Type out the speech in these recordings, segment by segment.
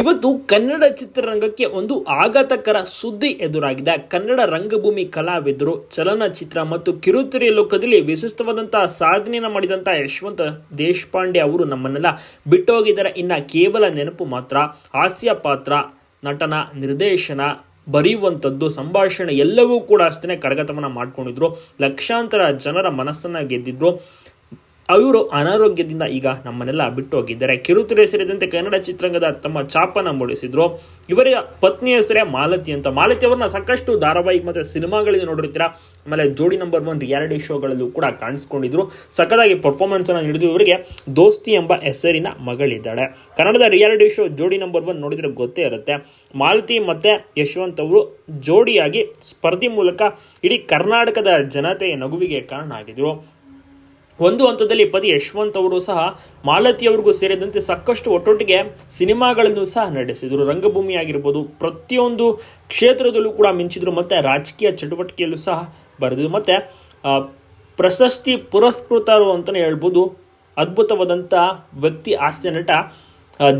ಇವತ್ತು ಕನ್ನಡ ಚಿತ್ರರಂಗಕ್ಕೆ ಒಂದು ಆಘಾತಕರ ಸುದ್ದಿ ಎದುರಾಗಿದೆ. ಕನ್ನಡ ರಂಗಭೂಮಿ ಕಲಾವಿದರು, ಚಲನಚಿತ್ರ ಮತ್ತು ಕಿರುತೆರೆ ಲೋಕದಲ್ಲಿ ವಿಶಿಷ್ಟವಾದಂತಹ ಸಾಧನೆಯನ್ನು ಮಾಡಿದಂತಹ ಯಶವಂತ ದೇಶಪಾಂಡೆ ಅವರು ನಮ್ಮನ್ನೆಲ್ಲ ಬಿಟ್ಟು ಹೋಗಿದ್ದಾರೆ ಇನ್ನ ಕೇವಲ ನೆನಪು ಮಾತ್ರ, ಹಾಸ್ಯ ಪಾತ್ರ, ನಟನ, ನಿರ್ದೇಶನ, ಬರೆಯುವಂಥದ್ದು, ಸಂಭಾಷಣೆ ಎಲ್ಲವೂ ಕೂಡ ಅಷ್ಟೇ ಕರಗತವನ್ನು ಮಾಡ್ಕೊಂಡಿದ್ರು. ಲಕ್ಷಾಂತರ ಜನರ ಮನಸ್ಸನ್ನು ಗೆದ್ದಿದ್ರು. ಅವರು ಅನಾರೋಗ್ಯದಿಂದ ಈಗ ನಮ್ಮನ್ನೆಲ್ಲ ಬಿಟ್ಟು ಹೋಗಿದ್ದಾರೆ ಕಿರುತೆರೆ ಸೇರಿದಂತೆ ಕನ್ನಡ ಚಿತ್ರರಂಗದ ತಮ್ಮ ಛಾಪನ ಮೂಡಿಸಿದ್ರು. ಇವರ ಪತ್ನಿ ಹೆಸರೇ ಮಾಲತಿ ಅಂತ. ಮಾಲತಿ ಅವ್ರನ್ನ ಸಾಕಷ್ಟು ಧಾರಾವಾಹಿ ಮತ್ತು ಸಿನಿಮಾಗಳಲ್ಲಿ ನೋಡಿರ್ತೀರಾ? ಆಮೇಲೆ ಜೋಡಿ ನಂಬರ್ ಒನ್ ರಿಯಾಲಿಟಿ ಶೋಗಳಲ್ಲೂ ಕೂಡ ಕಾಣಿಸ್ಕೊಂಡಿದ್ರು. ಸಖದಾಗಿ ಪರ್ಫಾರ್ಮೆನ್ಸ್ ಅನ್ನು ನೀಡಿದ್ರು. ಇವರಿಗೆ ದೋಸ್ತಿ ಎಂಬ ಹೆಸರಿನ ಮಗಳಿದ್ದಾಳೆ. ಕನ್ನಡದ reality show Jodi number one ನೋಡಿದ್ರೆ ಗೊತ್ತೇ ಇರುತ್ತೆ. ಮಾಲತಿ ಮತ್ತೆ ಯಶವಂತ್ ಅವರು ಜೋಡಿಯಾಗಿ ಸ್ಪರ್ಧೆ ಮೂಲಕ ಇಡೀ ಕರ್ನಾಟಕದ ಜನತೆಯ ನಗುವಿಗೆ ಕಾರಣ ಆಗಿದ್ರು ಒಂದು ಹಂತದಲ್ಲಿ ಪತಿ ಯಶವಂತ್ ಅವರು ಸಹ ಮಾಲತಿ ಮಾಲತಿಯವರಿಗೂ ಸೇರಿದಂತೆ ಸಾಕಷ್ಟು ಒಟ್ಟೊಟ್ಟಿಗೆ ಸಿನಿಮಾಗಳನ್ನು ಸಹ ನಡೆಸಿದರು. ರಂಗಭೂಮಿ ಆಗಿರ್ಬೋದು ಪ್ರತಿಯೊಂದು ಕ್ಷೇತ್ರದಲ್ಲೂ ಕೂಡ ಮಿಂಚಿದ್ರು. ಮತ್ತೆ ರಾಜಕೀಯ ಚಟುವಟಿಕೆಯಲ್ಲೂ ಸಹ ಬರೆದಿದ್ರು. ಮತ್ತೆ ಪ್ರಶಸ್ತಿ ಪುರಸ್ಕೃತರು ಅಂತಲೇ ಹೇಳ್ಬೋದು ಅದ್ಭುತವಾದಂಥ ವ್ಯಕ್ತಿ ಹಾಸ್ಯ ನಟ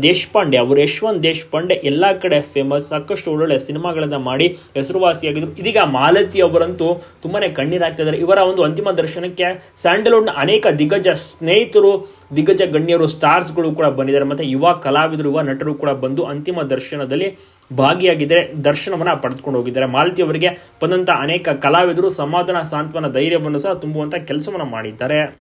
ದೇಶಪಾಂಡೆ, ಅವರು ಯಶವಂತ್ ದೇಶಪಾಂಡೆ ಎಲ್ಲ ಕಡೆ ಫೇಮಸ್ ಸಾಕಷ್ಟು ಒಳ್ಳೊಳ್ಳೆ ಸಿನಿಮಾಗಳನ್ನ ಮಾಡಿ ಹೆಸರುವಾಸಿಯಾಗಿದ್ರು. ಇದೀಗ ಮಾಲತಿ ಅವರಂತೂ ತುಂಬಾ ಕಣ್ಣೀರಾಗ್ತಾ ಇದ್ದಾರೆ ಇವರ ಒಂದು ಅಂತಿಮ ದರ್ಶನಕ್ಕೆ ಸ್ಯಾಂಡಲ್ವುಡ್ನ ಅನೇಕ ದಿಗ್ಗಜ ಸ್ನೇಹಿತರು, ದಿಗ್ಗಜ ಗಣ್ಯರು ಸ್ಟಾರ್ಸ್ಗಳು ಕೂಡ ಬಂದಿದ್ದಾರೆ. ಮತ್ತೆ ಯುವ ಕಲಾವಿದರು, ಯುವ ನಟರು ಕೂಡ ಬಂದು ಅಂತಿಮ ದರ್ಶನದಲ್ಲಿ ಭಾಗಿಯಾಗಿದ್ದರೆ, ದರ್ಶನವನ್ನ ಪಡೆದುಕೊಂಡು ಹೋಗಿದ್ದಾರೆ. ಮಾಲತಿ ಅವರಿಗೆ ಬಂದಂತ ಅನೇಕ ಕಲಾವಿದರು, ಸಮಾಧಾನ, ಸಾಂತ್ವನ, ಧೈರ್ಯವನ್ನು ಸಹ ತುಂಬುವಂತ ಕೆಲಸವನ್ನ ಮಾಡಿದ್ದಾರೆ.